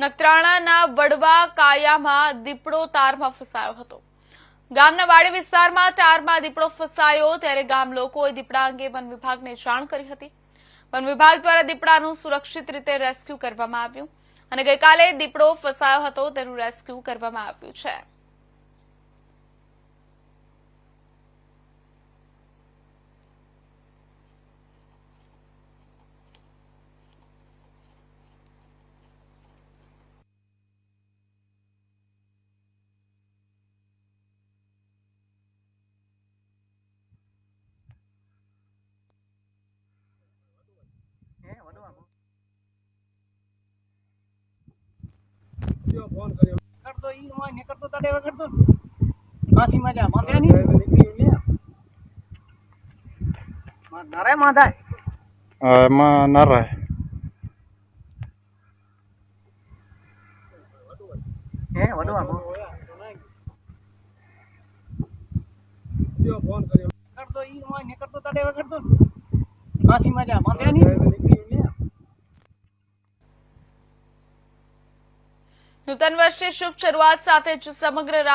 નખત્રાણાના વડવા કાયામાં દીપડો તારમાં ફસાયો હતો. ગામના વાડી વિસ્તારમાં તારમાં દીપડો ફસાયો ત્યારે ગામ લોકોએ દીપડા અંગે વન વિભાગને જાણ કરી હતી. વન વિભાગ દ્વારા દીપડાનું સુરક્ષિત રીતે રેસ્ક્યુ કરવામાં આવ્યું અને ગઈકાલે દીપડો ફસાયો હતો તેનું રેસ્ક્યુ કરવામાં આવ્યું છે. કરતો ઈ હોય ને કરતો તાડે હવે કરતો કાશી માં જા બાંધ્યા નહીં. માં નરે માંધાય એમાં ના રહે હે વડવા કરતો ઈ હોય ને કરતો તાડે કાશી માં જા નૂતન વર્ષની શુભ શરૂઆત સાથે જ સમગ્ર રાજ્ય